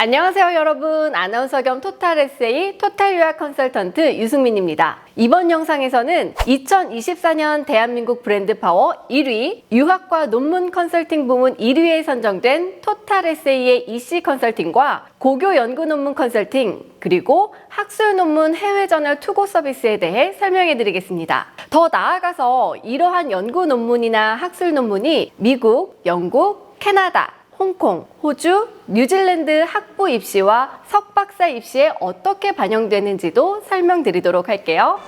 안녕하세요 여러분 아나운서 겸 토탈 에세이 토탈 유학 컨설턴트 유승민입니다 이번 영상에서는 2024년 대한민국 브랜드 파워 1위 유학과 논문 컨설팅 부문 1위에 선정된 토탈 에세이의 EC 컨설팅과 고교 연구 논문 컨설팅 그리고 학술 논문 해외 저널 투고 서비스에 대해 설명해 드리겠습니다. 더 나아가서 이러한 연구 논문이나 학술 논문이 미국, 영국, 캐나다, 홍콩, 호주, 뉴질랜드 학부 입시와 석박사 입시에 어떻게 반영되는지도 설명드리도록 할게요.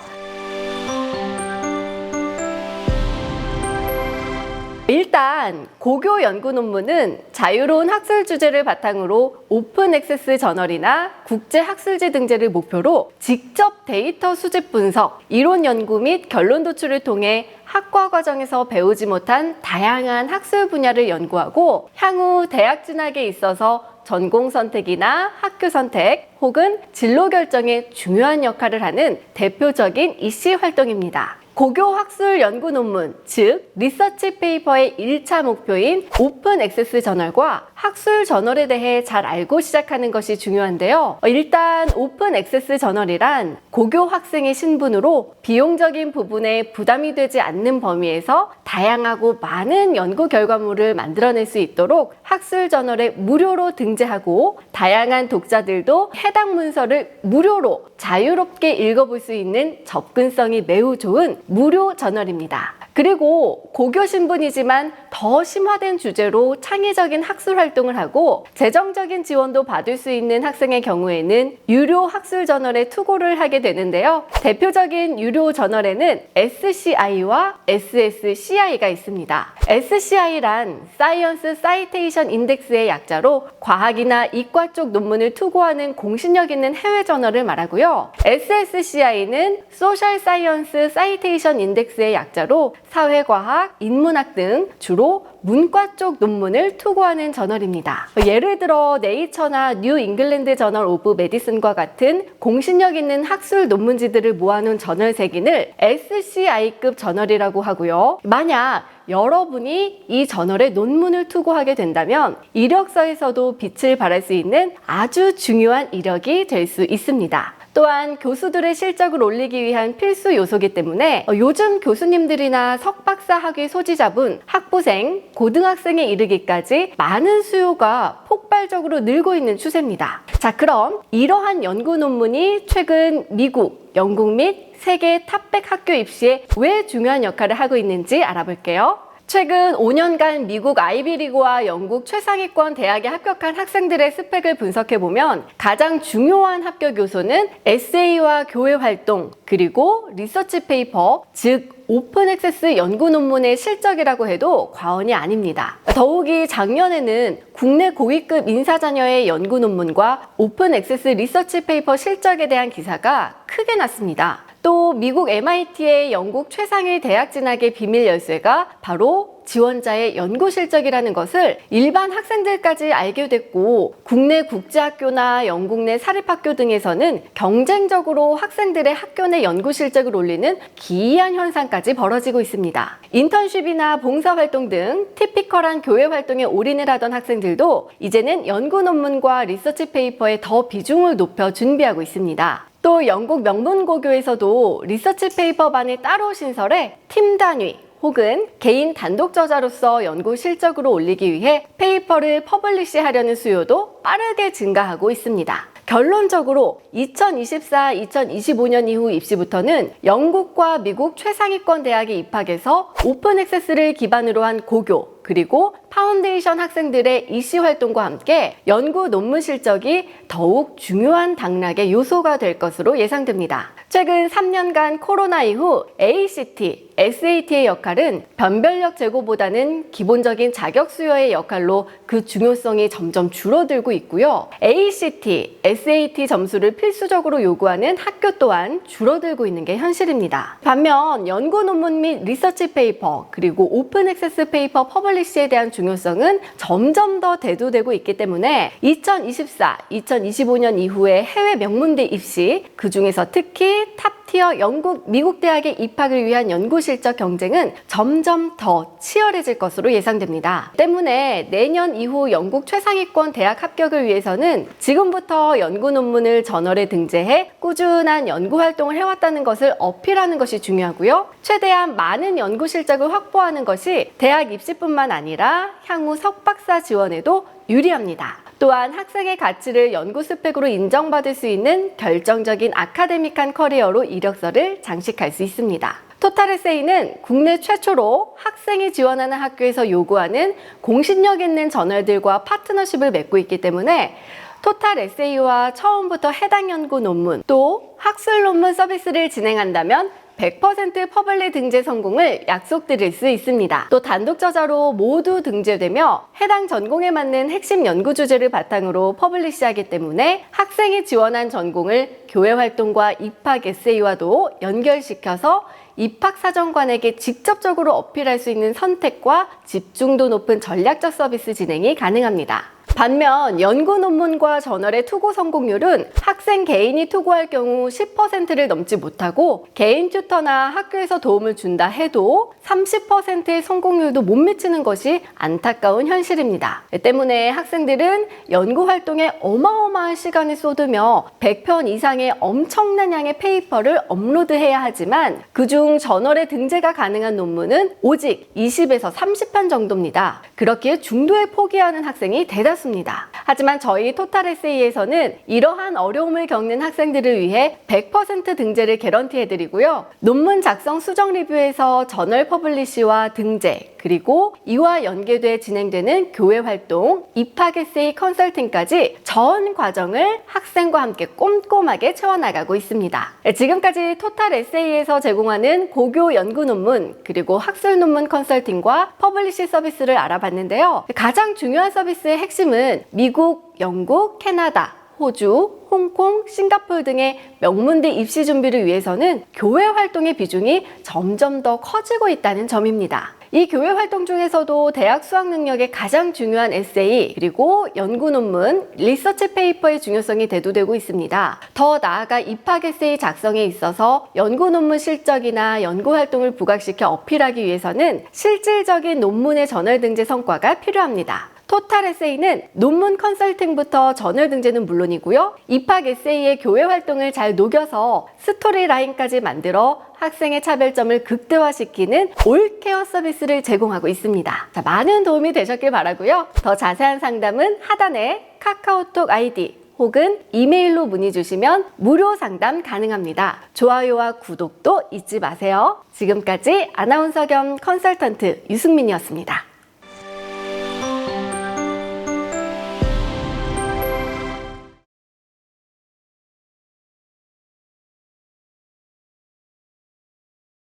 일단 고교 연구 논문은 자유로운 학술 주제를 바탕으로 오픈 액세스 저널이나 국제 학술지 등재를 목표로 직접 데이터 수집 분석, 이론 연구 및 결론 도출을 통해 학과 과정에서 배우지 못한 다양한 학술 분야를 연구하고 향후 대학 진학에 있어서 전공 선택이나 학교 선택 혹은 진로 결정에 중요한 역할을 하는 대표적인 이씨 활동입니다. 고교 학술 연구 논문, 즉 리서치 페이퍼의 1차 목표인 오픈 액세스 저널과 학술 저널에 대해 잘 알고 시작하는 것이 중요한데요. 어, 일단 오픈 액세스 저널이란 고교 학생의 신분으로 비용적인 부분에 부담이 되지 않는 범위에서 다양하고 많은 연구 결과물을 만들어낼 수 있도록 학술 저널에 무료로 등재하고 다양한 독자들도 해당 문서를 무료로 자유롭게 읽어볼 수 있는 접근성이 매우 좋은 무료 저널입니다. 그리고 고교 신분이지만 더 심화된 주제로 창의적인 학술 활동을 하고 재정적인 지원도 받을 수 있는 학생의 경우에는 유료 학술 저널에 투고를 하게 되는데요. 대표적인 유료 저널에는 SCI와 SSCI가 있습니다. SCI란 사이언스 사이테이션 인덱스의 약자로 과학이나 이과 쪽 논문을 투고하는 공신력 있는 해외 저널을 말하고요. SSCI는 소셜 사이언스 사이테이션 인덱스의 약자로 사회과학, 인문학 등 주로 문과 쪽 논문을 투고하는 저널입니다. 예를 들어 네이처나 뉴 잉글랜드 저널 오브 메디슨과 같은 공신력 있는 학술 논문지들을 모아놓은 저널 세기를 SCI급 저널이라고 하고요. 만약 여러분이 이 저널에 논문을 투고하게 된다면 이력서에서도 빛을 발할 수 있는 아주 중요한 이력이 될 수 있습니다. 또한 교수들의 실적을 올리기 위한 필수 요소기 때문에 어, 요즘 교수님들이나 석박사 학위 소지자분, 학부생, 고등학생에 이르기까지 많은 수요가 폭발적으로 늘고 있는 추세입니다. 자, 그럼 이러한 연구 논문이 최근 미국, 영국 및 세계 탑백 학교 입시에 왜 중요한 역할을 하고 있는지 알아볼게요. 최근 5년간 미국 아이비리그와 영국 최상위권 대학에 합격한 학생들의 스펙을 분석해 보면 가장 중요한 합격 요소는 에세이와 교회 활동, 그리고 리서치 페이퍼, 즉 오픈 액세스 연구 논문의 실적이라고 해도 과언이 아닙니다. 더욱이 작년에는 국내 고위급 인사 자녀의 연구 논문과 오픈 액세스 리서치 페이퍼 실적에 대한 기사가 크게 났습니다. 또 미국 MIT의 영국 최상위 대학 진학의 비밀 열쇠가 바로 지원자의 연구 실적이라는 것을 일반 학생들까지 알게 됐고 국내 국제학교나 영국 내 사립학교 등에서는 경쟁적으로 학생들의 학교 내 연구 실적을 올리는 기이한 현상까지 벌어지고 있습니다. 인턴십이나 봉사활동 등 티피컬한 교회 활동에 올인을 하던 학생들도 이제는 연구 논문과 리서치 페이퍼에 더 비중을 높여 준비하고 있습니다. 또 영국 명문고교에서도 리서치 페이퍼반을 따로 신설해 팀 단위 혹은 개인 단독 저자로서 연구 실적으로 올리기 위해 페이퍼를 퍼블리시하려는 수요도 빠르게 증가하고 있습니다. 결론적으로 2024, 2025년 이후 입시부터는 영국과 미국 최상위권 대학에 입학해서 오픈 액세스를 기반으로 한 고교 그리고 파운데이션 학생들의 이시 활동과 함께 연구 논문 실적이 더욱 중요한 당락의 요소가 될 것으로 예상됩니다. 최근 3년간 코로나 이후 ACT, SAT의 역할은 변별력 제고보다는 기본적인 자격 수여의 역할로 그 중요성이 점점 줄어들고 있고요. ACT, SAT 점수를 필수적으로 요구하는 학교 또한 줄어들고 있는 게 현실입니다. 반면 연구 논문 및 리서치 페이퍼 그리고 오픈 액세스 페이퍼 퍼블리 시에 대한 중요성은 점점 더 대두되고 있기 때문에 2024, 2025년 이후에 해외 명문대 입시 그 중에서 특히 탑 탑티어 영국, 미국 대학의 입학을 위한 연구 실적 경쟁은 점점 더 치열해질 것으로 예상됩니다. 때문에 내년 이후 영국 최상위권 대학 합격을 위해서는 지금부터 연구 논문을 저널에 등재해 꾸준한 연구 활동을 해왔다는 것을 어필하는 것이 중요하고요. 최대한 많은 연구 실적을 확보하는 것이 대학 입시뿐만 아니라 향후 석박사 지원에도 유리합니다. 또한 학생의 가치를 연구 스펙으로 인정받을 수 있는 결정적인 아카데믹한 커리어로 이력서를 장식할 수 있습니다. 토탈 에세이는 국내 최초로 학생이 지원하는 학교에서 요구하는 공신력 있는 저널들과 파트너십을 맺고 있기 때문에 토탈 에세이와 처음부터 해당 연구 논문 또 학술 논문 서비스를 진행한다면 100% 퍼블리 등재 성공을 약속드릴 수 있습니다. 또 단독 저자로 모두 등재되며 해당 전공에 맞는 핵심 연구 주제를 바탕으로 퍼블리시하기 때문에 학생이 지원한 전공을 교회 활동과 입학 에세이와도 연결시켜서 입학 사정관에게 직접적으로 어필할 수 있는 선택과 집중도 높은 전략적 서비스 진행이 가능합니다. 반면 연구 논문과 저널의 투고 성공률은 학생 개인이 투고할 경우 10%를 넘지 못하고 개인 튜터나 학교에서 도움을 준다 해도 30%의 성공률도 못 미치는 것이 안타까운 현실입니다. 때문에 학생들은 연구 활동에 어마어마한 시간을 쏟으며 100편 이상의 엄청난 양의 페이퍼를 업로드해야 하지만 그중 저널에 등재가 가능한 논문은 오직 20에서 30편 정도입니다. 그렇기에 중도에 포기하는 학생이 대다수 입니다. 하지만 저희 토탈 에세이에서는 이러한 어려움을 겪는 학생들을 위해 100% 등재를 개런티해드리고요. 논문 작성 수정 리뷰에서 저널 퍼블리시와 등재, 그리고 이와 연계돼 진행되는 교회 활동, 입학 에세이 컨설팅까지 전 과정을 학생과 함께 꼼꼼하게 채워나가고 있습니다. 지금까지 토탈 에세이에서 제공하는 고교 연구 논문, 그리고 학술 논문 컨설팅과 퍼블리시 서비스를 알아봤는데요. 가장 중요한 서비스의 핵심 은 미국, 영국, 캐나다, 호주, 홍콩, 싱가포르 등의 명문대 입시 준비를 위해서는 교회 활동의 비중이 점점 더 커지고 있다는 점입니다. 이 교회 활동 중에서도 대학 수학 능력의 가장 중요한 에세이 그리고 연구 논문, 리서치 페이퍼의 중요성이 대두되고 있습니다. 더 나아가 입학 에세이 작성에 있어서 연구 논문 실적이나 연구 활동을 부각시켜 어필하기 위해서는 실질적인 논문의 저널 등재 성과가 필요합니다. 토탈 에세이는 논문 컨설팅부터 저널 등재는 물론이고요. 입학 에세이의 교회 활동을 잘 녹여서 스토리 라인까지 만들어 학생의 차별점을 극대화시키는 올케어 서비스를 제공하고 있습니다. 자, 많은 도움이 되셨길 바라고요. 더 자세한 상담은 하단에 카카오톡 아이디 혹은 이메일로 문의 주시면 무료 상담 가능합니다. 좋아요와 구독도 잊지 마세요. 지금까지 아나운서 겸 컨설턴트 유승민이었습니다.